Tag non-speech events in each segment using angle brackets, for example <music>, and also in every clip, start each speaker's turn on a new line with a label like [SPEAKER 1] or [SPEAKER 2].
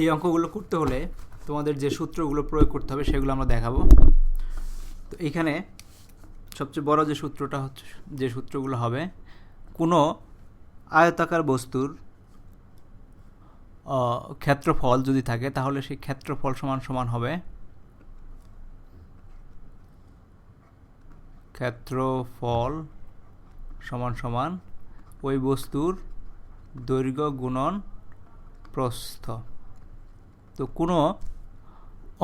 [SPEAKER 1] এই অঙ্কগুলো করতে হলে তোমাদের যে সূত্রগুলো প্রয়োগ করতে হবে সেগুলো আমরা দেখাবো। তো এখানে সবচেয়ে বড় যে সূত্রটা হচ্ছে, যে সূত্রগুলো হবে, কোনো আয়তাকার বস্তুর ক্ষেত্রফল যদি থাকে, তাহলে সেই ক্ষেত্রফল সমান সমান হবে ক্ষেত্রফল সমান সমান ওই বস্তুর দৈর্ঘ্য গুণন প্রস্থ। তো কোনো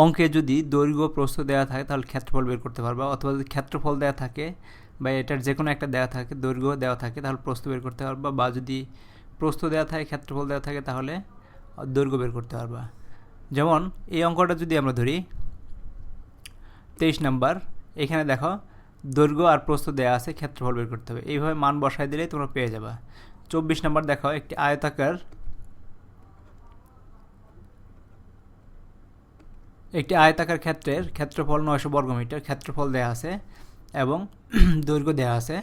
[SPEAKER 1] অঙ্কে যদি দৈর্ঘ্য প্রস্থ দেওয়া থাকে, তাহলে ক্ষেত্রফল বের করতে পারবা। অথবা যদি ক্ষেত্রফল দেওয়া থাকে বা এটার যে কোনো একটা দেওয়া থাকে, দৈর্ঘ্য দেওয়া থাকে, তাহলে প্রস্থ বের করতে পারবা। বা যদি প্রস্থ দেওয়া থাকে, ক্ষেত্রফল দেওয়া থাকে, তাহলে দৈর্ঘ্য বের করতে পারবা। যেমন এই অঙ্কটা যদি আমরা ধরি, তেইশ নাম্বার, এখানে দেখো দৈর্ঘ্য আর প্রস্থ দেওয়া আছে, ক্ষেত্রফল বের করতে হবে। এইভাবে মান বসায় দিলেই তোমরা পেয়ে যাবা। চব্বিশ নাম্বার দেখো একটি আয়তাকার একটি আয়তাকার ক্ষেত্রের ক্ষেত্রফল নয়শো বর্গমিটার ক্ষেত্রফল দেওয়া আছে এবং <clears throat> দৈর্ঘ্য দেওয়া আছে।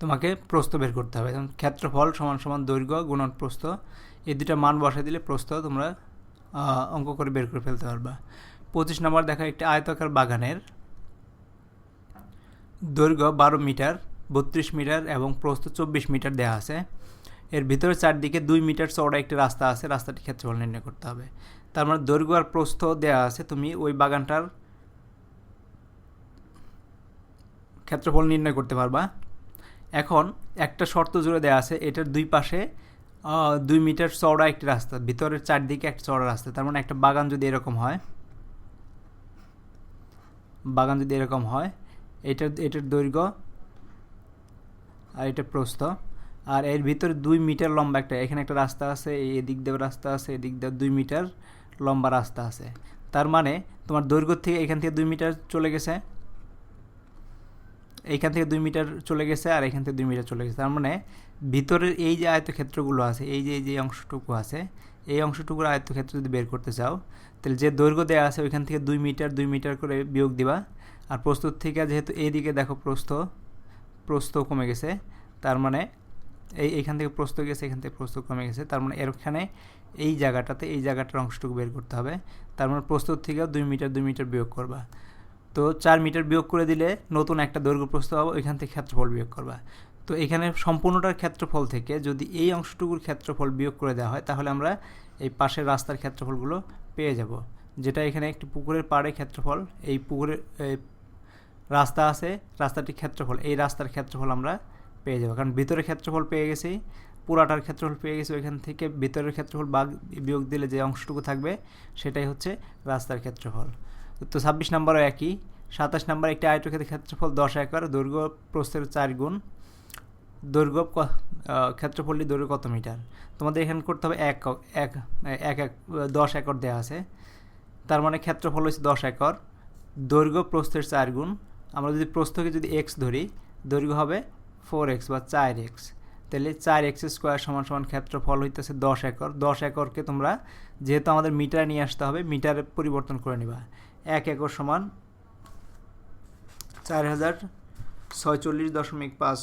[SPEAKER 1] তোমাকে প্রস্থ বের করতে হবে। ক্ষেত্রফল সমান সমান দৈর্ঘ্য গুণন প্রস্থ, এই দুটা মান বসায় দিলে প্রস্থ তোমরা অঙ্ক করে বের করে ফেলতে পারবা। পঁচিশ নম্বর দেখা একটি আয়তাকার বাগানের দৈর্ঘ্য বারো মিটার, বত্রিশ মিটার এবং প্রস্থ চব্বিশ মিটার দেওয়া আছে। এর ভিতরে চারদিকে দুই মিটার চওড়া একটি রাস্তা আছে। রাস্তাটি ক্ষেত্রফল নির্ণয় করতে হবে। তার মানে দৈর্ঘ্য আর প্রস্থ দেওয়া আছে, তুমি ওই বাগানটার ক্ষেত্রফল নির্ণয় করতে পারবা। এখন একটা শর্ত জুড়ে দেওয়া আছে, এটার দুই পাশে দুই মিটার চওড়া একটি রাস্তা, ভিতরের চারদিকে একটা চওড়া রাস্তা। তার মানে একটা বাগান যদি এরকম হয়, বাগান যদি এরকম হয়, এটার এটার দৈর্ঘ্য আর এটা প্রস্থ, আর এর ভিতরে দুই মিটার লম্বা একটা, এখানে একটা রাস্তা আছে, এদিক দিয়ে রাস্তা আছে, এদিক দিয়ে দুই মিটার। লম্বা রাস্তা আছে। তার মানে তোমার দৈর্ঘ্য থেকে এখান থেকে দুই মিটার চলে গেছে। এইখান থেকে দুই মিটার চলে গেছে আর এখান থেকে দুই মিটার চলে গেছে। তার মানে ভিতরের এই যে আয়তক্ষেত্রগুলো আছে, এই যে এই যে অংশটুকু আছে, এই অংশটুকুর আয়তক্ষেত্র যদি বের করতে চাও, তাহলে যে দৈর্ঘ্য দেওয়া আছে ওইখান থেকে দুই মিটার দুই মিটার করে বিয়োগ দিবা। আর প্রস্তুত থেকে যেহেতু এইদিকে দেখো প্রস্থ প্রস্থ কমে গেছে। তার মানে এই এইখান থেকে প্রস্থ গেছে, এখান থেকে প্রস্থ কমে গেছে। তার মানে এখানে এই জায়গাটাতে এই জায়গাটার অংশটুকু বের করতে হবে। তার মানে প্রস্তুত থেকে দুই মিটার দুই মিটার বিয়োগ করবা। তো চার মিটার বিয়োগ করে দিলে নতুন একটা দৈর্ঘ্য প্রস্থ হবে ওইখান থেকে ক্ষেত্রফল বিয়োগ করবা। তো এখানে সম্পূর্ণটার ক্ষেত্রফল থেকে যদি এই অংশটুকুর ক্ষেত্রফল বিয়োগ করে দেওয়া হয়, তাহলে আমরা এই পাশের রাস্তার ক্ষেত্রফলগুলো পেয়ে যাব। যেটা এখানে একটি পুকুরের পাড়ে ক্ষেত্রফল, এই পুকুরের রাস্তা আছে রাস্তাটির ক্ষেত্রফল। এই রাস্তার ক্ষেত্রফল আমরা পেয়ে যাব। কারণ ভিতরের ক্ষেত্রফল পেয়ে গেছি, পুরাটার ক্ষেত্রফল পেয়ে গেছি ওইখান থেকে। ভিতরের ক্ষেত্রফল বাঘ বিয়োগ দিলে যে অংশটুকু থাকবে, সেটাই হচ্ছে রাস্তার ক্ষেত্রফল। তো ছাব্বিশ নম্বরও একই। সাতাশ নম্বর একটি আয়তক্ষেত্রের ক্ষেত্রফল দশ একর, দৈর্ঘ্য প্রস্থের চার গুণ। দৈর্ঘ্য ক্ষেত্রফলটি দৈর্ঘ্য কত মিটার? তোমাদের এখানে করতে হবে এক এক এক এক, দশ একর দেওয়া আছে। তার মানে ক্ষেত্রফল হচ্ছে দশ একর। দৈর্ঘ্য প্রস্থের চার গুণ। আমরা যদি প্রস্থকে যদি এক্স ধরি, দৈর্ঘ্য হবে ফোর এক্স বা চার এক্স তাহলে চার এক্স স্কোয়ার সমান সমান ক্ষেত্রফল হইতেছে দশ একর। দশ একরকে তোমরা যেহেতু আমাদের মিটারে নিয়ে আসতে হবে, মিটারে পরিবর্তন করে নিবা। এক একর সমান চার হাজার ছয়চল্লিশ দশমিক পাঁচ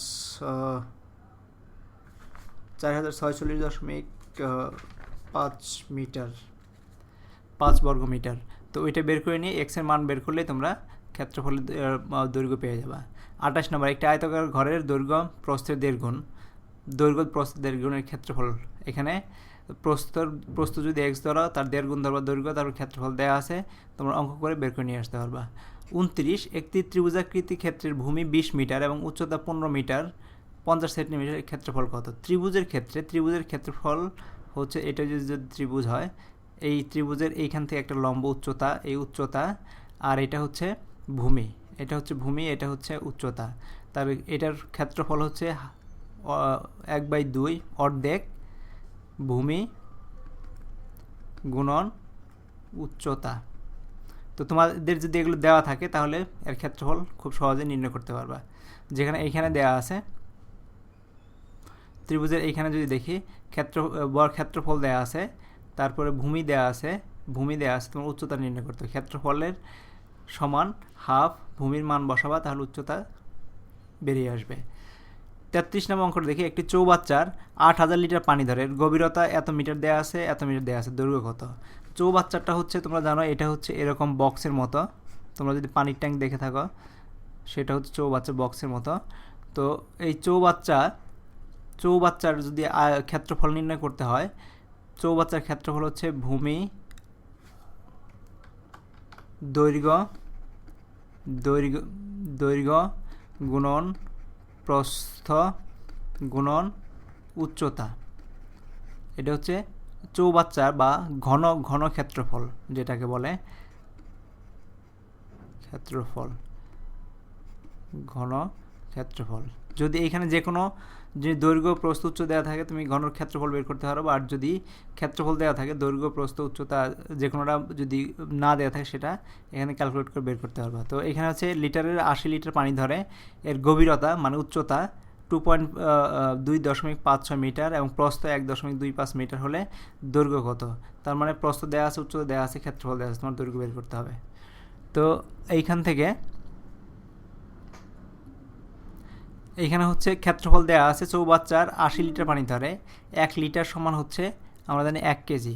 [SPEAKER 1] চার হাজার ছয়চল্লিশ দশমিক পাঁচ মিটার, পাঁচ বর্গ মিটার তো ওইটা বের করে নিয়ে এক্সের মান বের করলে তোমরা ক্ষেত্রফলের দৈর্ঘ্য পেয়ে যাবা। আঠাশ নম্বর, একটি আয়তাকার ঘরের দৈর্ঘ্য প্রস্থের দেড় গুণ। দৈর্ঘ্য প্রস্থের দেড় গুণের ক্ষেত্রফল এখানে। প্রস্তর প্রস্থ যদি এক্স ধরো, তার দেড় গুণ ধরবা দৈর্ঘ্য, তারপর ক্ষেত্রফল দেওয়া আছে, তোমরা অঙ্ক করে বের করে নিয়ে আসতে পারবা। উনত্রিশ, একটি ত্রিভুজাকৃতি ক্ষেত্রের ভূমি বিশ মিটার এবং উচ্চতা পনেরো মিটার, পঞ্চাশ সেন্টিমিটার ক্ষেত্রফল কত? ত্রিভুজের ক্ষেত্রে, ত্রিভুজের ক্ষেত্রফল হচ্ছে, এটা যদি যদি ত্রিভুজ হয়, এই ত্রিভুজের এইখান থেকে একটা লম্ব উচ্চতা, এই উচ্চতা, আর এটা হচ্ছে ভূমি। এটা হচ্ছে ভূমি, এটা হচ্ছে উচ্চতা। তবে এটার ক্ষেত্রফল হচ্ছে এক বাই দুই অর্ধেক ভূমি গুণন উচ্চতা। তো তোমাদের যদি এগুলো দেওয়া থাকে, তাহলে এর ক্ষেত্রফল খুব সহজে নির্ণয় করতে পারবা। যেখানে এইখানে দেওয়া আছে, ত্রিভুজের এইখানে যদি দেখি, ক্ষেত্র, বর ক্ষেত্রফল দেওয়া আছে, তারপরে ভূমি দেওয়া আছে, ভূমি দেওয়া আছে, তোমার উচ্চতা নির্ণয় করতে হবে। ক্ষেত্রফলের সমান হাফ ভূমির মান বসাবা, তাহলে উচ্চতা বেরিয়ে আসবে। তেত্রিশ নম্বর অঙ্কটা দেখি, একটি চৌবাচ্চার আট হাজার লিটার পানি ধরে, গভীরতা এত মিটার দেওয়া আছে, এত মিটার দেওয়া আছে, দৈর্ঘ্য কত? চৌবাচ্চাটা হচ্ছে, তোমরা জানো, এটা হচ্ছে এরকম বক্সের মতো, তোমরা যদি পানির ট্যাঙ্ক দেখে থাকো, সেটা হচ্ছে চৌবাচ্চা বক্সের মতো। তো এই চৌবাচ্চা, চৌবাচ্চার যদি ক্ষেত্রফল নির্ণয় করতে হয়, চৌবাচ্চার ক্ষেত্রফল হচ্ছে ভূমি দৈর্ঘ্য দৈর্ঘ্য দৈর্ঘ্য গুণন, প্রস্থ গুণন, উচ্চতা। এটা হচ্ছে চৌবাচ্চার বা ঘন ঘন ক্ষেত্রফল যেটাকে বলে ক্ষেত্রফল। ঘন ক্ষেত্রফল। যদি এখানে যে কোনো যে দৈর্ঘ্য প্রস্থ উচ্চ দেওয়া থাকে, তুমি ঘনর ক্ষেত্রফল বের করতে পারো। আর যদি ক্ষেত্রফল দেওয়া থাকে, দৈর্ঘ্য প্রস্থ উচ্চতা যে কোনোটা যদি না দেওয়া থাকে সেটা, এখানে ক্যালকুলেট করে বের করতে পারবা। তো এখানে হচ্ছে লিটারের আশি লিটার পানি ধরে, এর গভীরতা মানে উচ্চতা টু পয়েন্ট দুই দশমিক পাঁচ ছয় মিটার এবং প্রস্থ এক দশমিক দুই পাঁচ মিটার হলে দৈর্ঘ্য কত? তার মানে প্রস্থ দেওয়া আছে, উচ্চতা দেওয়া আছে, ক্ষেত্রফল দেওয়া আছে, তোমার দৈর্ঘ্য বের করতে হবে। তো এইখান থেকে এইখানে হচ্ছে ক্ষেত্রফল দেওয়া আছে চৌবাচ্চার আশি লিটার পানি ধরে। এক লিটার সমান হচ্ছে আমরা জানি এক কেজি।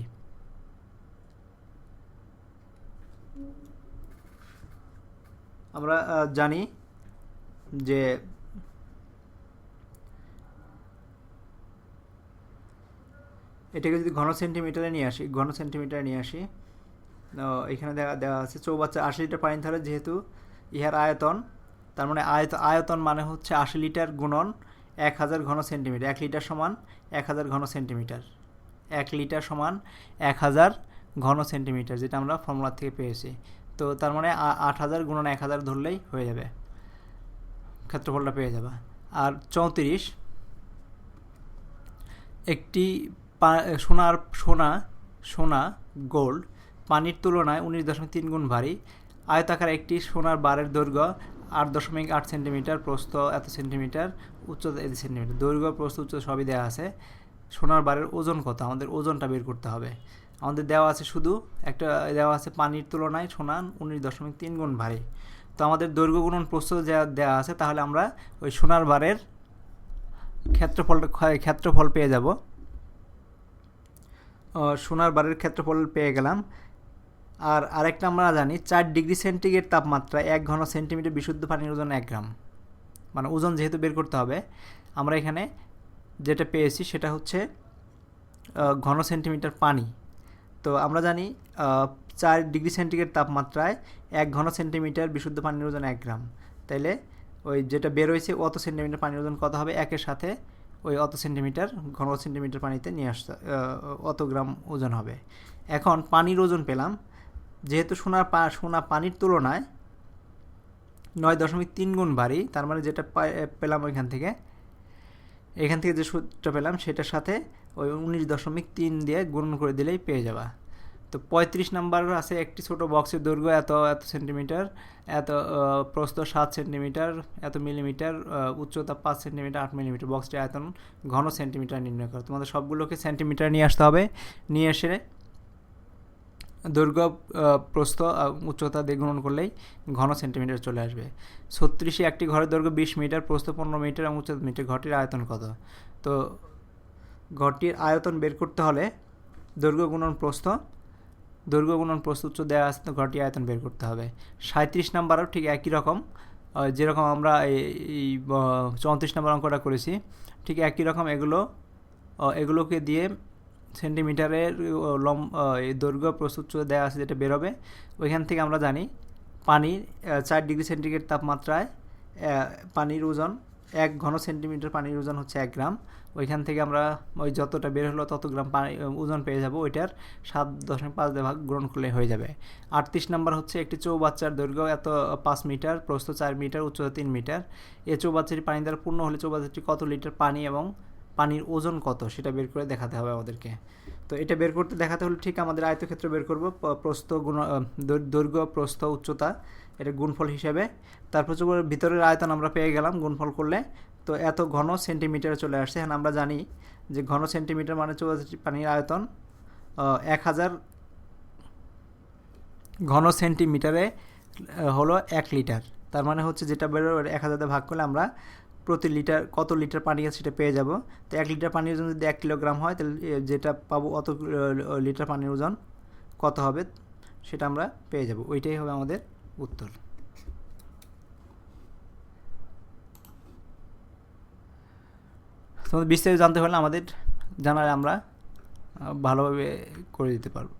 [SPEAKER 1] আমরা জানি যে এটাকে যদি ঘন সেন্টিমিটারে নিয়ে আসি, ঘন সেন্টিমিটারে নিয়ে আসি এখানে দেওয়া দেওয়া আছে চৌবাচ্চা আশি লিটার পানি ধরে যেহেতু ইহার আয়তন তার মানে আয়ত, আয়তন মানে হচ্ছে আশি লিটার গুণন এক হাজার ঘন সেন্টিমিটার, এক লিটার সমান এক হাজার ঘন সেন্টিমিটার। এক লিটার সমান এক হাজার ঘন সেন্টিমিটার, যেটা আমরা ফর্মুলা থেকে পেয়েছি। তো তার মানে আট হাজার গুণন এক হাজার ধরলেই হয়ে যাবে। ক্ষেত্রফলটা পেয়ে যাবে। আর চৌত্রিশ, একটি সোনার, সোনা সোনা গোল্ড পানির তুলনায় উনিশ দশমিক তিন গুণ ভারী। আয়তাকার একটি সোনার বারের দৈর্ঘ্য আট দশমিক আট সেন্টিমিটার, প্রস্থ এত সেন্টিমিটার উচ্চতা এত সেন্টিমিটার। দৈর্ঘ্য, প্রস্থ উচ্চতা সবই দেওয়া আছে। সোনার বারের ওজন কত? আমাদের ওজনটা বের করতে হবে। আমাদের দেওয়া আছে শুধু একটা, দেওয়া আছে পানির তুলনায় সোনা উনিশ দশমিক তিন গুণ ভারী। তো আমাদের দৈর্ঘ্য গুণন প্রস্থ যা দেওয়া আছে, তাহলে আমরা ওই সোনার বারের ক্ষেত্রফলটা ক্ষেত্রফল পেয়ে যাব। সোনার বারের ক্ষেত্রফল পেয়ে গেলাম। আর আরেকটা আমরা জানি, চার ডিগ্রি সেন্টিগ্রেড তাপমাত্রা এক ঘন সেন্টিমিটার বিশুদ্ধ পানির ওজন এক গ্রাম। মানে ওজন যেহেতু বের করতে হবে, আমরা এখানে যেটা পেয়েছি সেটা হচ্ছে ঘন সেন্টিমিটার পানি। তো আমরা জানি চার ডিগ্রি সেন্টিগ্রেড তাপমাত্রায় এক ঘন সেন্টিমিটার বিশুদ্ধ পানির ওজন এক গ্রাম। তাইলে ওই যেটা বের হয়েছে, অত সেন্টিমিটার পানির ওজন কত হবে? একের সাথে ওই অত সেন্টিমিটার ঘন সেন্টিমিটার পানিতে নিয়ে আসতে অত গ্রাম ওজন হবে। এখন পানির ওজন পেলাম যেহেতু সোনার পা, সোনা পানির তুলনায় নয় দশমিক তিন গুণ ভারী, তার মানে যেটা পেলাম ওইখান থেকে, এখান থেকে যে সূত্রটা পেলাম সেটার সাথে ওই উনিশ দশমিক তিন দিয়ে গুণ করে দিলেই পেয়ে যাবা। তো পঁয়ত্রিশ নাম্বার আছে একটি ছোট বক্সের দৈর্ঘ্য এত এত সেন্টিমিটার এত প্রস্থ সাত সেন্টিমিটার এত মিলিমিটার উচ্চতা পাঁচ সেন্টিমিটার আট মিলিমিটার বক্সটি আয়তন ঘন সেন্টিমিটার নির্ণয় করো। তোমাদের সবগুলোকে সেন্টিমিটার নিয়ে আসতে হবে। নিয়ে এসে দৈর্ঘ্য প্রস্থ উচ্চতা দিয়ে গুণন করলেই ঘন সেন্টিমিটার চলে আসবে। ছত্রিশে একটি ঘরের দৈর্ঘ্য বিশ মিটার, প্রস্থ পনেরো মিটার এবং উচ্চতা মিটার। ঘরটির আয়তন কত? তো ঘরটির আয়তন বের করতে হলে দৈর্ঘ্য গুণন প্রস্থ, দৈর্ঘ্য গুণন প্রস্থ উচ্চ দেওয়া আছে, তো ঘরটির আয়তন বের করতে হবে। সাঁত্রিশ নাম্বারও ঠিক একই রকম যেরকম আমরা এই চৌত্রিশ নম্বর অঙ্কটা করেছি, ঠিক একই রকম এগুলো এগুলোকে দিয়ে সেন্টিমিটারের লম দৈর্ঘ্য প্রস্তুত দেওয়া আছে যেটা বেরোবে, ওইখান থেকে আমরা জানি পানির চার ডিগ্রি সেন্টিগ্রেড তাপমাত্রায় পানির ওজন, এক ঘন সেন্টিমিটার পানির ওজন হচ্ছে এক গ্রাম। ওইখান থেকে আমরা ওই যতটা বের হলো তত গ্রাম পানি ওজন পেয়ে যাব। ওইটার সাত দশমিক পাঁচ ভাগ গ্রহণ করলে হয়ে যাবে। আটত্রিশ নাম্বার হচ্ছে একটি চৌবাচ্চার দৈর্ঘ্য, এত পাঁচ মিটার, প্রস্থ চার মিটার, উচ্চতা তিন মিটার। এ চৌবাচ্চাটি পানি দ্বারা পূর্ণ হলে চৌবাচ্চাটি কত লিটার পানি এবং পানির ওজন কত? সেটা বের করে দেখাতে হবে আমাদেরকে। তো এটা বের করতে দেখাতে হলে ঠিক আমাদের আয়তক্ষেত্র বের করব। প্রস্থ গুণ দৈর্ঘ্য প্রস্থ, উচ্চতা, এটা গুণফল হিসেবে। তারপর ভিতরের আয়তন আমরা পেয়ে গেলাম গুণফল করলে। তো এত ঘন সেন্টিমিটারে চলে আসছে। হ্যাঁ আমরা জানি যে ঘন সেন্টিমিটার মানে চৌষট্টি পানির আয়তন এক হাজার ঘন সেন্টিমিটারে হলো এক লিটার। তার মানে হচ্ছে যেটা বেরো এক হাজার ভাগ করলে আমরা প্রতি লিটার কত লিটার পানি আছে সেটা পেয়ে যাব। তো এক লিটার পানির ওজন যদি এক কিলোগ্রাম হয়, তাহলে যেটা পাবো অত লিটার পানির ওজন কত হবে সেটা আমরা পেয়ে যাব। ওইটাই হবে আমাদের উত্তর। তোমাদের বিস্তারিত জানতে হলে আমাদের জানালে আমরা ভালোভাবে করে দিতে পারব।